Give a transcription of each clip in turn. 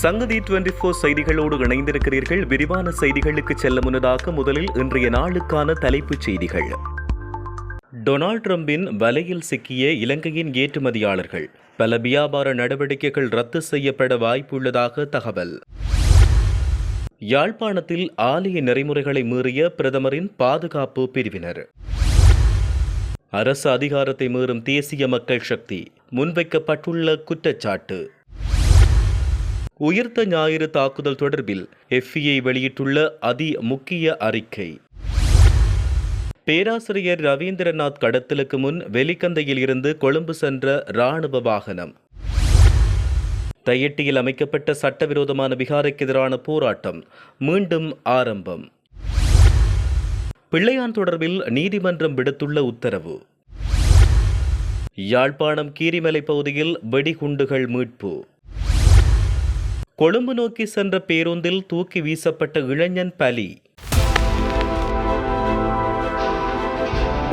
சங்கதி twenty four செய்திகளோடு இணைந்திருக்கிறீர்கள். விரிவான செய்திகளுக்கு செல்ல முன்னதாக முதலில் இன்றைய நாளுக்கான தலைப்புச் செய்திகள். டொனால்ட் ட்ரம்பின் வலையில் சிக்கிய இலங்கையின் ஏற்றுமதியாளர்கள். பல வியாபார நடவடிக்கைகள் ரத்து செய்யப்பட வாய்ப்புள்ளதாக தகவல். யாழ்ப்பாணத்தில் ஆலய நெறிமுறைகளை மீறிய பிரதமரின் பாதுகாப்பு பிரிவினர். அரசு அதிகாரத்தை மீறும் தேசிய மக்கள் சக்தி முன்வைக்கப்பட்டுள்ள குற்றச்சாட்டு. உயிர்த்த ஞாயிறு தாக்குதல் தொடர்பில் எஃப்இஐ வெளியிட்டுள்ள அதி முக்கிய அறிக்கை. பேராசிரியர் ரவீந்திரநாத் கடத்தலுக்கு முன் வெலிக்கந்தையில் இருந்து கொழும்பு சென்ற ராணுவ வாகனம். தையட்டியில் அமைக்கப்பட்ட சட்டவிரோதமான விகாரைக்கு எதிரான போராட்டம் மீண்டும் ஆரம்பம். பிள்ளையான் தொடர்பில் நீதிமன்றம் விடுத்துள்ள உத்தரவு. யாழ்ப்பாணம் கீரிமலை பகுதியில் வெடிகுண்டுகள் மீட்பு. கொழும்பு நோக்கி சென்ற பேருந்தில் தூக்கி வீசப்பட்ட இளைஞன் பலி.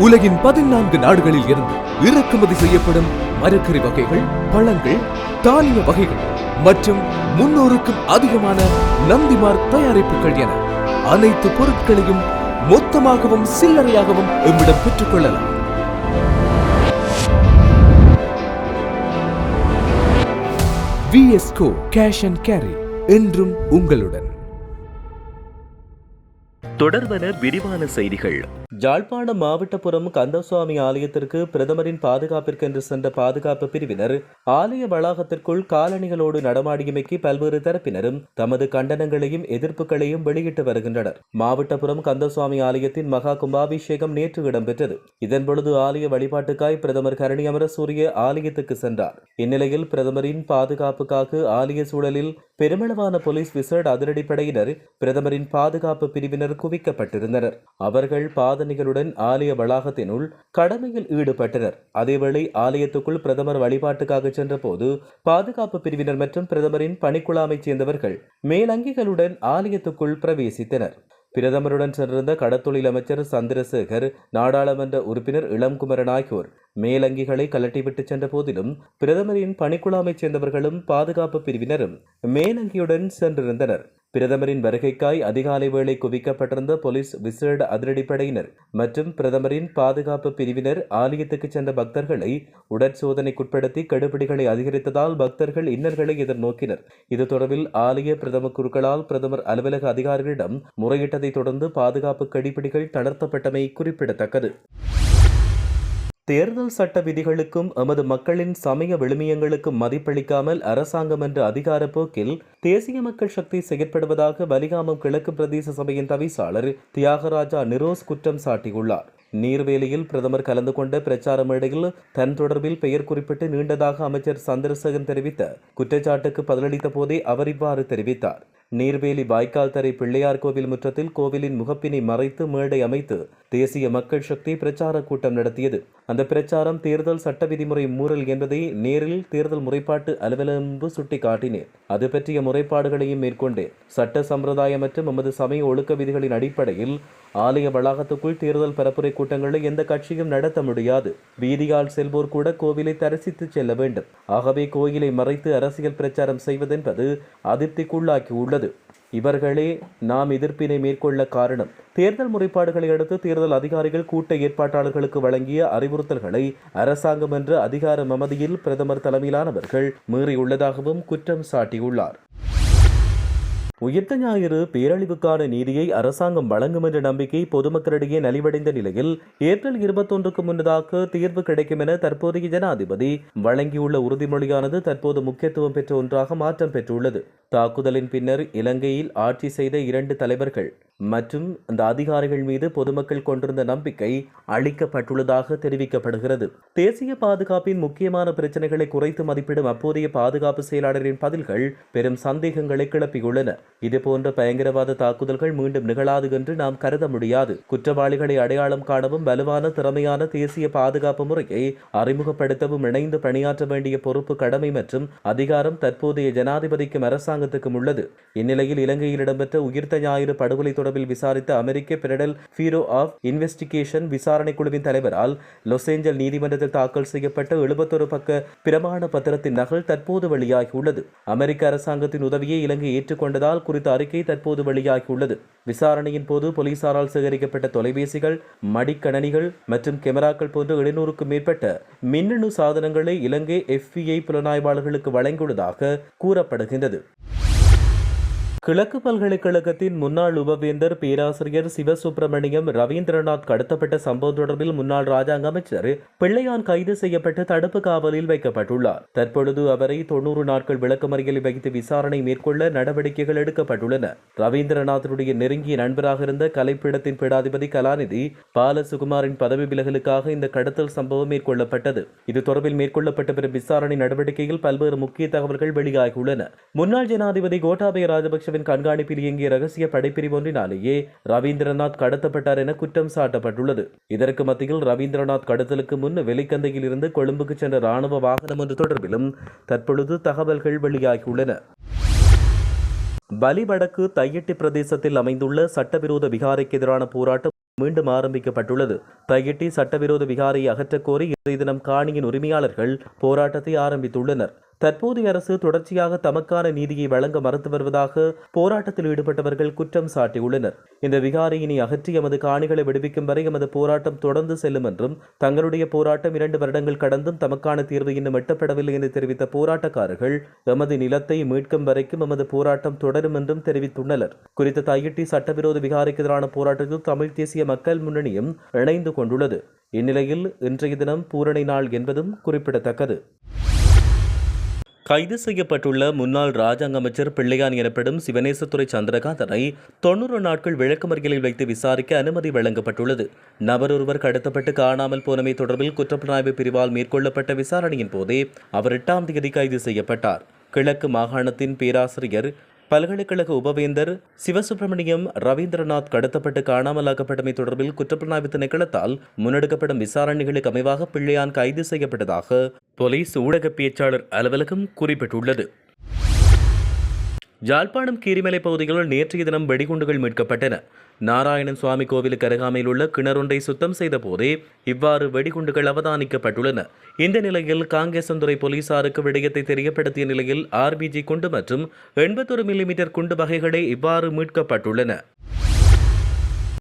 உலகின் பதினான்கு நாடுகளில் இருந்து இறக்குமதி செய்யப்படும் மரக்கறி வகைகள் பழங்கள் தானிய வகைகள் மற்றும் முன்னூறுக்கும் அதிகமான நந்திமார் தயாரிப்புகள் என அனைத்து பொருட்களையும் மொத்தமாகவும் சில்லறையாகவும் எம்மிடம் பெற்றுக்கொள்ளலாம் விஎஸ்கோ கேஷ் அண்ட் கேரி என்றும் உங்களுடன். தொடர்வன விரிவான செய்திகள். ஜாழ்ப்பாணம் மாவட்டப்புறம் கந்தசுவாமி ஆலயத்திற்கு பிரதமரின் பாதுகாப்பிற்கென்று சென்ற பாதுகாப்பு பிரிவினர் ஆலய வளாகத்திற்குள் காலணிகளோடு நடமாடியமைக்கு பல்வேறு தரப்பினரும் தமது கண்டனங்களையும் எதிர்ப்புகளையும் வெளியிட்டு வருகின்றனர். மாவட்டப்புறம் கந்தசுவாமி ஆலயத்தின் மகா கும்பாபிஷேகம் நேற்று இடம்பெற்றது. இதன்பொழுது ஆலய வழிபாட்டுக்காய் பிரதமர் கரணி அமரசூரிய ஆலயத்துக்கு சென்றார். இந்நிலையில் பிரதமரின் பாதுகாப்புக்காக ஆலய சூழலில் பெருமளவான போலீஸ் விசேட அதிரடிப்படையினர் பிரதமரின் பாதுகாப்பு பிரிவினர் குவிக்கப்பட்டிருந்தனர். அவர்கள் சாதனைகளுடன் ஆலய வளாகத்தினுள் கடமையில் ஈடுபட்டனர். அதேவேளை ஆலயத்துக்குள் பிரதமர் வழிபாட்டுக்காக சென்றபோது பாதுகாப்பு பிரிவினர் மற்றும் பிரதமரின் பணிக்குழாமைச் சேர்ந்தவர்கள் மேலங்கிகளுடன் ஆலயத்துக்குள் பிரவேசித்தனர். பிரதமருடன் சென்றிருந்த கடத்தொழில் அமைச்சர் சந்திரசேகர் நாடாளுமன்ற உறுப்பினர் இளம்குமரன் ஆகியோர் மேலங்கிகளை கலட்டிவிட்டு சென்ற போதிலும் பிரதமரின் பணிக்குழாமைச் சேர்ந்தவர்களும் பாதுகாப்பு பிரிவினரும் மேலங்கியுடன் சென்றிருந்தனர். பிரதமரின் வருகைக்காய் அதிகாலை வேளை குவிக்கப்பட்டிருந்த போலீஸ் விசேட அதிரடிப்படையினர் மற்றும் பிரதமரின் பாதுகாப்பு பிரிவினர் ஆலயத்துக்கு சென்ற பக்தர்களை உடற்சோதனைக்குட்படுத்தி கெடுபிடிகளை அதிகரித்ததால் பக்தர்கள் இன்னல்களை எதிர்நோக்கினர். இது தொடர்பில் ஆலய பிரதம குருக்களால் பிரதமர் அலுவலக அதிகாரிகளிடம் முறையிட்டதைத் தொடர்ந்து பாதுகாப்பு கடிப்பிடிகள் தளர்த்தப்பட்டமை குறிப்பிடத்தக்கது. தேர்தல் சட்ட விதிகளுக்கும் எமது மக்களின் சமய விழுமியங்களுக்கும் மதிப்பளிக்காமல் அரசாங்கம் என்ற அதிகார போக்கில் தேசிய மக்கள் சக்தி செயற்படுவதாக வலிகாமம் கிழக்கு பிரதேச சபையின் தவிசாளர் தியாகராஜா நிரோஸ் குற்றம் சாட்டியுள்ளார். நீர்வேலியில் பிரதமர் கலந்து கொண்ட பிரச்சார மேடையில் தன் தொடர்பில் பெயர் குறிப்பிட்டு நீண்டதாக அமைச்சர் சந்திரசேகன் தெரிவித்த குற்றச்சாட்டுக்கு பதிலளித்த போதே அவர் இவ்வாறு தெரிவித்தார். நீர்வேலி வாய்க்கால் தரை பிள்ளையார் கோவில் முற்றத்தில் கோவிலின் முகப்பினை மறைத்து மேடை அமைத்து தேசிய மக்கள் சக்தி பிரச்சார கூட்டம் நடத்தியது. அந்த பிரச்சாரம் தேர்தல் சட்ட விதிமுறை மூறல் என்பதை நேரில் தேர்தல் முறைப்பாட்டு அலுவலம்பு சுட்டிக்காட்டினேன். அது பற்றிய முறைப்பாடுகளையும் மேற்கொண்டேன். சட்ட சம்பிரதாயம் மற்றும் எமது சமய ஒழுக்க விதிகளின் அடிப்படையில் ஆலய வளாகத்துக்குள் தேர்தல் பரப்புரை கூட்டங்களை எந்த கட்சியும் நடத்த முடியாது. வீதியால் செல்வோர் கூட கோவிலை தரிசித்து செல்ல வேண்டும். ஆகவே கோயிலை மறைத்து அரசியல் பிரச்சாரம் செய்வதென்பது அதிருப்திக்குள்ளாக்கியுள்ளது. இவர்களே நாம் எதிர்ப்பினை மேற்கொள்ள காரணம். தேர்தல் முறைப்பாடுகளை அடுத்து தேர்தல் அதிகாரிகள் கூட்ட ஏற்பாட்டாளர்களுக்கு வழங்கிய அறிவுறுத்தல்களை அரசாங்கம் என்ற அதிகார மமதியில் பிரதமர் தலைமையிலானவர்கள் மீறியுள்ளதாகவும் குற்றம் சாட்டியுள்ளார். உயிர்த்த ஞாயிறு பேரழிவுக்கான நீதியை அரசாங்கம் வழங்கும் என்ற நம்பிக்கை பொதுமக்களிடையே நலிவடைந்த நிலையில் ஏப்ரல் இருபத்தொன்றுக்கு முன்னதாக தீர்வு கிடைக்கும் என தற்போதைய ஜனாதிபதி வழங்கியுள்ள உறுதிமொழியானது தற்போது முக்கியத்துவம் பெற்ற ஒன்றாக மாற்றம் பெற்றுள்ளது. தாக்குதலின் பின்னர் இலங்கையில் ஆட்சி செய்த இரண்டு தலைவர்கள் மற்றும் அந்த அதிகாரிகள் மீது பொதுமக்கள் கொண்டிருந்த நம்பிக்கை அளிக்கப்பட்டுள்ளதாக தெரிவிக்கப்படுகிறது. தேசிய பாதுகாப்பின் முக்கியமான பிரச்சனைகளை குறைத்து மதிப்பிடும் அப்போதைய பாதுகாப்பு செயலாளரின் பதில்கள் பெரும் சந்தேகங்களை கிளப்பியுள்ளன. இதுபோன்ற பயங்கரவாத தாக்குதல்கள் மீண்டும் நிகழாது என்று நாம் கருத முடியாது. குற்றவாளிகளை அடையாளம் காணவும் வலுவான திறமையான தேசிய பாதுகாப்பு முறையை அறிமுகப்படுத்தவும் இணைந்து பணியாற்ற வேண்டிய பொறுப்பு கடமை மற்றும் அதிகாரம் தற்போதைய ஜனாதிபதிக்கும் அரசாங்கத்துக்கும் உள்ளது. இந்நிலையில் இலங்கையில் இடம்பெற்ற உயிர்த்த ஞாயிறு படுகொலை தொடர்பில் விசாரித்த அமெரிக்க பெடரல் பீரோ ஆஃப் இன்வெஸ்டிகேஷன் விசாரணை குழுவின் தலைவரால் லாஸ் ஏஞ்சல் நீதிமன்றத்தில் தாக்கல் செய்யப்பட்ட எழுபத்தொரு பக்க பிரமாண பத்திரத்தின் நகல் தற்போது வெளியாகியுள்ளது. அமெரிக்க அரசாங்கத்தின் உதவியை இலங்கை ஏற்றுக்கொண்டதால் குறித்த அறிக்கை தற்போது வெளியாகியுள்ளது. விசாரணையின் போது போலீசாரால் சேகரிக்கப்பட்ட தொலைபேசிகள் மடிக்கணனிகள் மற்றும் கேமராக்கள் போன்ற எழுநூறுக்கும் மேற்பட்ட மின்னணு சாதனங்களை இலங்கை எஃபிஐ புலனாய்வாளர்களுக்கு வழங்கியுள்ளதாக கூறப்படுகின்றது. கிழக்கு பல்கலைக்கழகத்தின் முன்னாள் உபவேந்தர் பேராசிரியர் சிவசுப்பிரமணியம் ரவீந்திரநாத் கடத்தப்பட்ட சம்பவம் தொடர்பில் முன்னாள் ராஜாங்க அமைச்சர் பிள்ளையான் கைது செய்யப்பட்டு தடுப்பு காவலில் வைக்கப்பட்டுள்ளார். தற்பொழுது அவரை தொன்னூறு நாட்கள் விளக்கமறியலில் வைத்து விசாரணை மேற்கொள்ள நடவடிக்கைகள் எடுக்கப்பட்டுள்ளன. ரவீந்திரநாத்தினுடைய நெருங்கிய நண்பராக இருந்த கலைப்பீடத்தின் பீடாதிபதி கலாநிதி பாலசுகுமாரின் பதவி விலகலுக்காக இந்த கடத்தல் சம்பவம் மேற்கொள்ளப்பட்டது. இது தொடர்பில் மேற்கொள்ளப்பட்ட பிற விசாரணை நடவடிக்கையில் பல்வேறு முக்கிய தகவல்கள் வெளியாகியுள்ளன. முன்னாள் ஜனாதிபதி கோட்டாபய ராஜபக்சவின் கண்காணிப்பில் இயங்கிய ரகசிய படைப்பிரிவு ஒன்றினாலேயே ரவீந்திரநாத் கடத்தப்பட்டார் என குற்றம் சாட்டப்பட்டுள்ளது. இதற்கு மத்தியில் ரவீந்திரநாத் கடத்தலுக்கு முன் வெலிக்கந்தையில் இருந்து கொழும்புக்கு சென்ற ராணுவ வாகனம் ஒன்று தொடர்பிலும் தற்பொழுது தகவல்கள் வெளியாகியுள்ளன. பலிவடக்கு வடக்கு பிரதேசத்தில் அமைந்துள்ள சட்டவிரோத விகாரைக்கு எதிரான போராட்டம் மீண்டும் ஆரம்பிக்கப்பட்டுள்ளது. தையிட்டி சட்டவிரோத விகாரையை அகற்றக்கோரி இன்றைய தினம் காணியின் உரிமையாளர்கள் போராட்டத்தை ஆரம்பித்துள்ளனர். தற்போதைய அரசு தொடர்ச்சியாக தமக்கான நீதியை வழங்க மறுத்து வருவதாக போராட்டத்தில் ஈடுபட்டவர்கள் குற்றம் சாட்டியுள்ளனர். இந்த விகாரையினை அகற்றி எமது காணிகளை விடுவிக்கும் வரை எமது போராட்டம் தொடர்ந்து செல்லும் என்றும் தங்களுடைய போராட்டம் இரண்டு வருடங்கள் கடந்தும் தமக்கான தீர்வு இன்னும் எட்டப்படவில்லை என்று தெரிவித்த போராட்டக்காரர்கள் எமது நிலத்தை மீட்கும் வரைக்கும் எமது போராட்டம் தொடரும் என்றும் தெரிவித்துள்ளனர். குறித்த தையிட்டி சட்டவிரோத விகாரைக்கு எதிரான போராட்டத்தில் தமிழ் தேசிய மக்கள் முன்னணியும் இணைந்து கொண்டுள்ளது. இந்நிலையில் இன்றைய தினம் பூரணி நாள் என்பதும் குறிப்பிடத்தக்கது. கைது செய்யப்பட்டுள்ள முன்னாள் ராஜாங்க அமைச்சர் பிள்ளையான் எனப்படும் சிவனேசத்துறை சந்திரகாந்தனை தொன்னூறு நாட்கள் விளக்கமறியலில் வைத்து விசாரிக்க அனுமதி வழங்கப்பட்டுள்ளது. நபர் ஒருவர் கடத்தப்பட்டு காணாமல் போனமை தொடர்பில் குற்றப்புலனாய்வு பிரிவால் மேற்கொள்ளப்பட்ட விசாரணையின் போதே அவர் எட்டாம் தேதி கைது செய்யப்பட்டார். கிழக்கு மாகாணத்தின் பேராசிரியர் பல்கலைக்கழக உபவேந்தர் சிவசுப்பிரமணியம் ரவீந்திரநாத் கடத்தப்பட்டு காணாமலாக்கப்பட்டமை தொடர்பில் குற்றப்புலனாய்வு திணைக்களத்தால் முன்னெடுக்கப்படும் விசாரணைகளுக்கு அமைவாக பிள்ளையான் கைது செய்யப்பட்டதாக போலீஸ் ஊடக பேச்சாளர் அலுவலகம் குறிப்பிட்டுள்ளது. யாழ்ப்பாணம் கீரிமலை பகுதிகளில் நேற்றைய தினம் வெடிகுண்டுகள் மீட்கப்பட்டன. நாராயணன் சுவாமி கோவிலுக்கு அருகாமையில் உள்ள கிணறொன்றை சுத்தம் செய்த போதே இவ்வாறு வெடிகுண்டுகள் அவதானிக்கப்பட்டுள்ளன. இந்த நிலையில் காங்கேசந்துறை போலீசாருக்கு விடயத்தை தெரியப்படுத்திய நிலையில் ஆர்பிஜி குண்டு மற்றும் எண்பத்தொரு மில்லிமீட்டர் குண்டு வகைகளே இவ்வாறு மீட்கப்பட்டுள்ளன.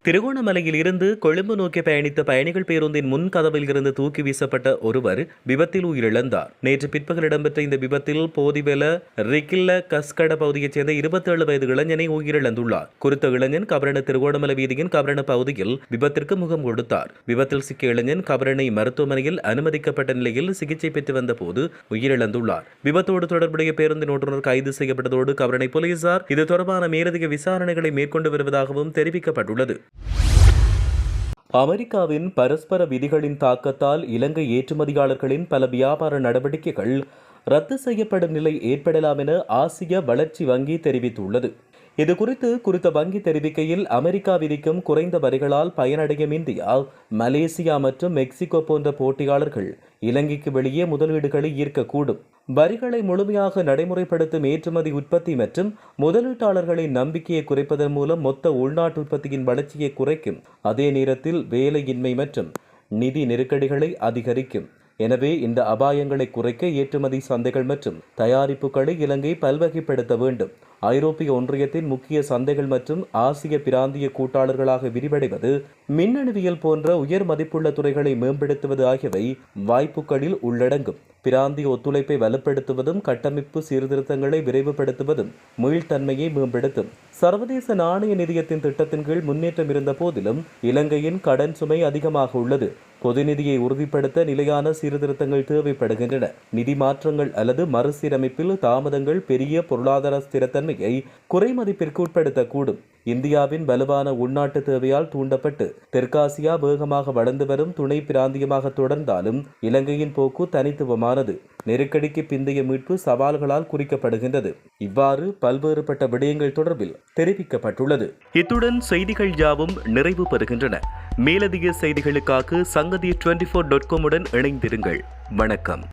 திருகோணமலையில் இருந்து கொழும்பு நோக்கி பயணித்த பயணிகள் பேருந்தின் முன் கதவில் இருந்து தூக்கி வீசப்பட்ட ஒருவர் விபத்தில் உயிரிழந்தார். நேற்று பிற்பகல் இடம்பெற்ற இந்த விபத்தில் போதிவெல ரிக்கில்ல கஸ்கட பகுதியைச் சேர்ந்த இருபத்தேழு வயது இளைஞனை உயிரிழந்துள்ளார். குறித்த இளைஞன் கபரண திருகோணமலை வீதியின் கபரண பகுதியில் விபத்திற்கு முகம் கொடுத்தார். விபத்தில் சிக்கிய இளைஞன் கபரணை மருத்துவமனையில் அனுமதிக்கப்பட்ட நிலையில் சிகிச்சை பெற்று வந்த போது உயிரிழந்துள்ளார். விபத்தோடு தொடர்புடைய பேருந்தின் ஓட்டுநர் கைது செய்யப்பட்டதோடு கபரணை போலீசார் இது தொடர்பான மேலதிக விசாரணைகளை மேற்கொண்டு வருவதாகவும் தெரிவிக்கப்பட்டுள்ளது. அமெரிக்காவின் பரஸ்பர விதிகளின் தாக்கத்தால் இலங்கை ஏற்றுமதியாளர்களின் பல வியாபார நடவடிக்கைகள் ரத்து செய்யப்படும் நிலை ஏற்படலாம் என ஆசிய வளர்ச்சி வங்கி தெரிவித்துள்ளது. இது குறித்து குறித்த வங்கி தெரிவிக்கையில் அமெரிக்கா விதிக்கும் குறைந்த வரிகளால் பயனடையும் இந்தியா மலேசியா மற்றும் மெக்சிகோ போன்ற போட்டியாளர்கள் இலங்கைக்கு வெளியே முதலீடுகளை ஈர்க்கக்கூடும். வரிகளை முழுமையாக நடைமுறைப்படுத்தும் ஏற்றுமதி உற்பத்தி மற்றும் முதலீட்டாளர்களின் நம்பிக்கையை குறைப்பதன் மூலம் மொத்த உள்நாட்டு உற்பத்தியின் வளர்ச்சியை குறைக்கும். அதே நேரத்தில் வேலையின்மை மற்றும் நிதி நெருக்கடிகளை அதிகரிக்கும். எனவே இந்த அபாயங்களை குறைக்க ஏற்றுமதி சந்தைகள் மற்றும் தயாரிப்புகளை இலங்கை பல்வகைப்படுத்த வேண்டும். ஐரோப்பிய ஒன்றியத்தின் முக்கிய சந்தைகள் மற்றும் ஆசிய பிராந்திய கூட்டாளர்களாக விரிவடைவது மின்னணுவியல் போன்ற உயர் மதிப்புள்ள துறைகளை மேம்படுத்துவது ஆகியவை வாய்ப்புகளில் உள்ளடங்கும். பிராந்திய ஒத்துழைப்பை வலுப்படுத்துவதும் கட்டமைப்பு சீர்திருத்தங்களை விரைவுபடுத்துவதும் மீள்தன்மையை மேம்படுத்தும். சர்வதேச நாணய நிதியத்தின் திட்டத்தின் கீழ் முன்னேற்றம் இருந்த போதிலும் இலங்கையின் கடன் சுமை அதிகமாக உள்ளது. பொது நிதியை உறுதிப்படுத்த நிலையான சீர்திருத்தங்கள் தேவைப்படுகின்றன. நிதி மாற்றங்கள் அல்லது மறுசீரமைப்பில் தாமதங்கள் பெரிய பொருளாதார ஸ்திரத்தன்மையை குறைமதிப்பிற்கு உட்படுத்தக்கூடும். இந்தியாவின் வலுவான உள்நாட்டு தேவையால் தூண்டப்பட்டு தெற்காசியா வேகமாக வளர்ந்து வரும் துணை பிராந்தியமாக தொடர்ந்தாலும் இலங்கையின் போக்கு தனித்துவமானது. நெருக்கடிக்கு பிந்தைய மீட்பு சவால்களால் குறிக்கப்படுகின்றது. இவ்வாறு பல்வேறுபட்ட விடயங்கள் தொடர்பில் தெரிவிக்கப்பட்டுள்ளது. இத்துடன் செய்திகள் யாவும் நிறைவு பெறுகின்றன. மேலதிக செய்திகளுக்காக சங்கதி டுவெண்டி ஃபோர் டாட் காமுடன் இணைந்திருங்கள். வணக்கம்.